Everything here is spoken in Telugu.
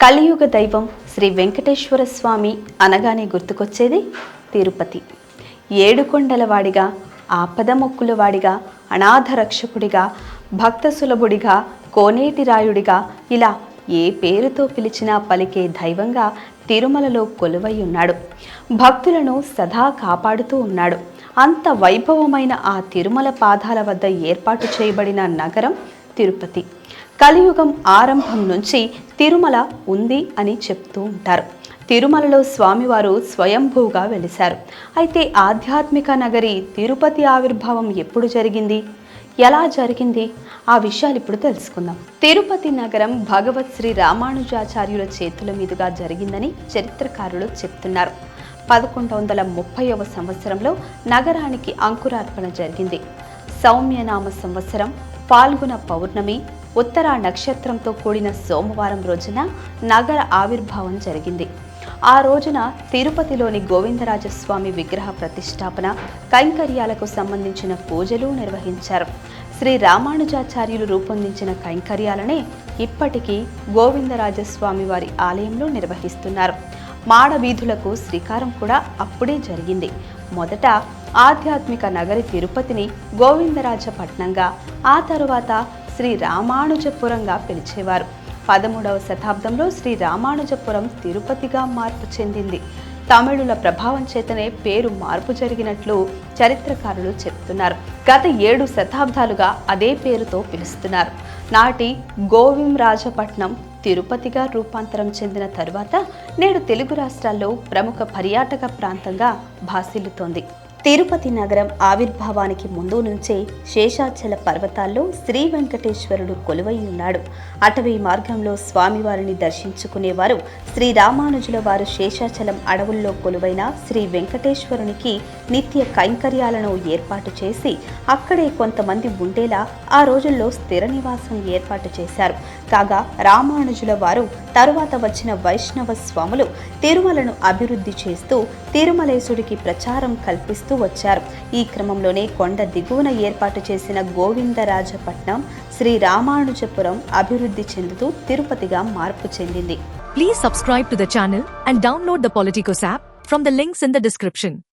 కలియుగ దైవం శ్రీ వెంకటేశ్వర స్వామి అనగానే గుర్తుకొచ్చేది తిరుపతి. ఏడుకొండలవాడిగా ఆపద మొక్కులవాడిగా అనాథ రక్షకుడిగా భక్త సులభుడిగా కోనేటి రాయుడిగా ఇలా ఏ పేరుతో పిలిచినా పలికే దైవంగా తిరుమలలో కొలువై ఉన్నాడు. భక్తులను సదా కాపాడుతూ ఉన్నాడు. అంత వైభవమైన ఆ తిరుమల పాదాల వద్ద ఏర్పాటు చేయబడిన నగరం తిరుపతి. కలియుగం ఆరంభం నుంచి తిరుమల ఉంది అని చెప్తూ ఉంటారు. తిరుమలలో స్వామివారు స్వయంభూగా వెలిశారు. అయితే ఆధ్యాత్మిక నగరి తిరుపతి ఆవిర్భావం ఎప్పుడు జరిగింది? ఎలా జరిగింది? ఆ విషయాలు ఇప్పుడు తెలుసుకుందాం. తిరుపతి నగరం భగవత్ శ్రీ రామానుజాచార్యుల చేతుల మీదుగా జరిగిందని చరిత్రకారులు చెప్తున్నారు. పదకొండు వందల ముప్పైవ సంవత్సరంలో నగరానికి అంకురార్పణ జరిగింది. సౌమ్యనామ సంవత్సరం పాల్గొన పౌర్ణమి ఉత్తర నక్షత్రంతో కూడిన సోమవారం రోజున నగర ఆవిర్భావం జరిగింది. ఆ రోజున తిరుపతిలోని గోవిందరాజస్వామి విగ్రహ ప్రతిష్టాపన కైంకర్యాలకు సంబంధించిన పూజలు నిర్వహించారు. శ్రీ రామానుజాచార్యులు రూపొందించిన కైంకర్యాలనే ఇప్పటికీ గోవిందరాజస్వామి వారి ఆలయంలో నిర్వహిస్తున్నారు. మాడ వీధులకు శ్రీకారం కూడా అప్పుడే జరిగింది. మొదట ఆధ్యాత్మిక నగరి తిరుపతిని గోవిందరాజపట్నంగా ఆ తరువాత శ్రీ రామానుజపురంగా పిలిచేవారు. పదమూడవ శతాబ్దంలో శ్రీ రామానుజపురం తిరుపతిగా మార్పు చెందింది. తమిళుల ప్రభావం చేతనే పేరు మార్పు జరిగినట్లు చరిత్రకారులు చెప్తున్నారు. గత ఏడు శతాబ్దాలుగా అదే పేరుతో పిలుస్తున్నారు. నాటి గోవిం రాజపట్నం తిరుపతిగా రూపాంతరం చెందిన తరువాత నేడు తెలుగు రాష్ట్రాల్లో ప్రముఖ పర్యాటక ప్రాంతంగా భాసిల్లుతోంది. తిరుపతి నగరం ఆవిర్భావానికి ముందు నుంచే శేషాచల పర్వతాల్లో శ్రీ వెంకటేశ్వరుడు కొలువై ఉన్నాడు. అటవీ మార్గంలో స్వామివారిని దర్శించుకునేవారు శ్రీ రామానుజుల వారు శేషాచలం అడవుల్లో కొలువైన శ్రీ వెంకటేశ్వరునికి నిత్య కైంకర్యాలను ఏర్పాటు చేసి అక్కడే కొంతమంది ఉండేలా ఆ రోజుల్లో స్థిర నివాసం ఏర్పాటు చేశారు. కాగా రామానుజుల వారు తరువాత వచ్చిన వైష్ణవ స్వాములు తిరుమలను అభివృద్ధి చేస్తూ తిరుమలేశుడికి ప్రచారం కల్పిస్తూ వచ్చారు. ఈ క్రమంలోనే కొండ దిగువన ఏర్పాటు చేసిన గోవిందరాజపట్నం శ్రీ రామానుజపురం అభివృద్ధి చెందుతూ తిరుపతిగా మార్పు చెందింది. Please subscribe to the channel and download the Politicos app from the links in the description